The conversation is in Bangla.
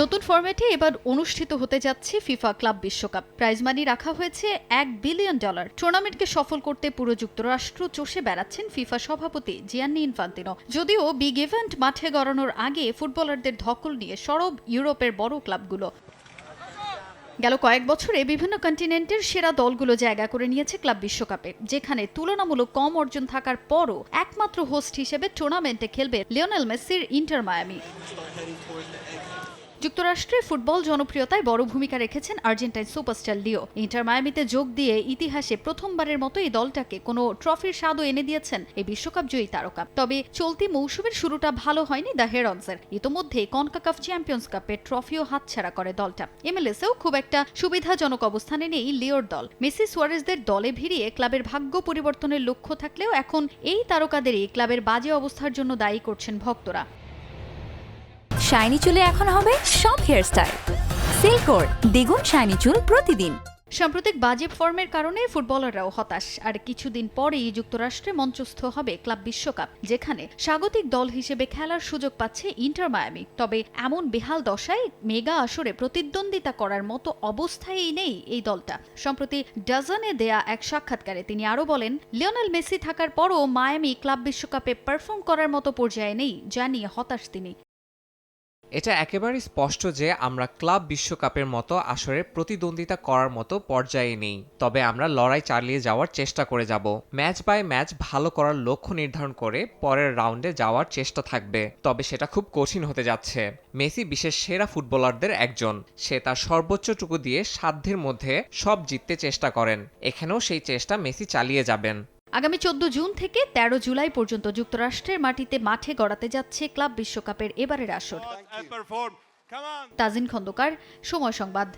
নতুন ফরম্যাটে এবার অনুষ্ঠিত হতে যাচ্ছে ফিফা ক্লাব বিশ্বকাপ। প্রাইজ মানি রাখা হয়েছে এক বিলিয়ন ডলার। টুর্নামেন্টকে সফল করতে পুরো যুক্তরাষ্ট্র চষে বেড়াচ্ছেন ফিফা সভাপতি জিয়ান্নি ইনফান্তিনো। যদিও বিগ ইভেন্ট মাঠে গড়ানোর আগে ফুটবলারদের ধকল নিয়ে সরব ইউরোপের বড় ক্লাবগুলো। গেল কয়েক বছরে বিভিন্ন কন্টিনেন্টের সেরা দলগুলো জায়গা করে নিয়েছে ক্লাব বিশ্বকাপে, যেখানে তুলনামূলক কম অর্জন থাকার পরও একমাত্র হোস্ট হিসেবে টুর্নামেন্টে খেলবে লিওনেল মেসির ইন্টার মায়ামি। যুক্তরাষ্ট্রে ফুটবল জনপ্রিয়তায় বড় ভূমিকা রেখেছেন আর্জেন্টাইন সুপারস্টার লিও। ইন্টার মায়ামিতে যোগ দিয়ে ইতিহাসে প্রথমবারের মতো এই দলটাকে কোনো ট্রফির স্বাদও এনে দিয়েছেন এই বিশ্বকাপ জয়ী তারকা। তবে চলতি মৌসুমের শুরুটা ভালো হয়নি দ্য হেরন্সের ইতোমধ্যে কনকাকাফ চ্যাম্পিয়ন্স কাপের ট্রফিও হাতছাড়া করে দলটা। এমএলএসেও খুব একটা সুবিধাজনক অবস্থানে নেই লিওর দল। মেসি সুয়ারেজদের দলে ভিড়িয়ে ক্লাবের ভাগ্য পরিবর্তনের লক্ষ্য থাকলেও এখন এই তারকাদেরই ক্লাবের বাজে অবস্থার জন্য দায়ী করছেন ভক্তরা। শাইনি চুলে এখন হবে সব হেয়ারস্টাইল সিল্কোর দ্বিগুণ শাইনি চুল প্রতিদিন। সাম্প্রতিক বাজে ফর্মের কারণে ফুটবলাররাও হতাশ। আর কিছুদিন পরেই যুক্তরাষ্ট্রে মঞ্চস্থ হবে ক্লাব বিশ্বকাপ, যেখানে স্বাগতিক দল হিসেবে খেলার সুযোগ পাচ্ছে ইন্টার মায়ামি। তবে এমন বেহাল দশায় মেগা আসরে প্রতিদ্বন্দ্বিতা করার মতো অবস্থায় নেই এই দলটা। সম্প্রতি ডাজনে দেয়া এক সাক্ষাৎকারে তিনি আরও বলেন, লিওনেল মেসি থাকার পরও মায়ামি ক্লাব বিশ্বকাপে পারফর্ম করার মতো পর্যায়ে নেই, যা নিয়ে হতাশ তিনি। এটা একেবারে স্পষ্ট যে আমরা ক্লাব বিশ্বকাপের মতো আসরে প্রতিদ্বন্দ্বিতা করার মতো পর্যায়ে নেই। তবে আমরা লড়াই চালিয়ে যাওয়ার চেষ্টা করে যাব। ম্যাচ বাই ম্যাচ ভালো করার লক্ষ্য নির্ধারণ করে পরের রাউন্ডে যাওয়ার চেষ্টা থাকবে। তবে সেটা খুব কঠিন হতে যাচ্ছে। মেসি বিশেষ সেরা ফুটবলারদের একজন। সে তার সর্বোচ্চটুকু দিয়ে সাধ্যের মধ্যে সব জিততে চেষ্টা করেন। এখানেও সেই চেষ্টা মেসি চালিয়ে যাবেন। আগামী চোদ্দ জুন থেকে ১৩ জুলাই পর্যন্ত যুক্তরাষ্ট্রের মাটিতে মাঠে গড়াতে যাচ্ছে ক্লাব বিশ্বকাপের এবারের আসর. তাজিন খন্দকার সময় সংবাদ।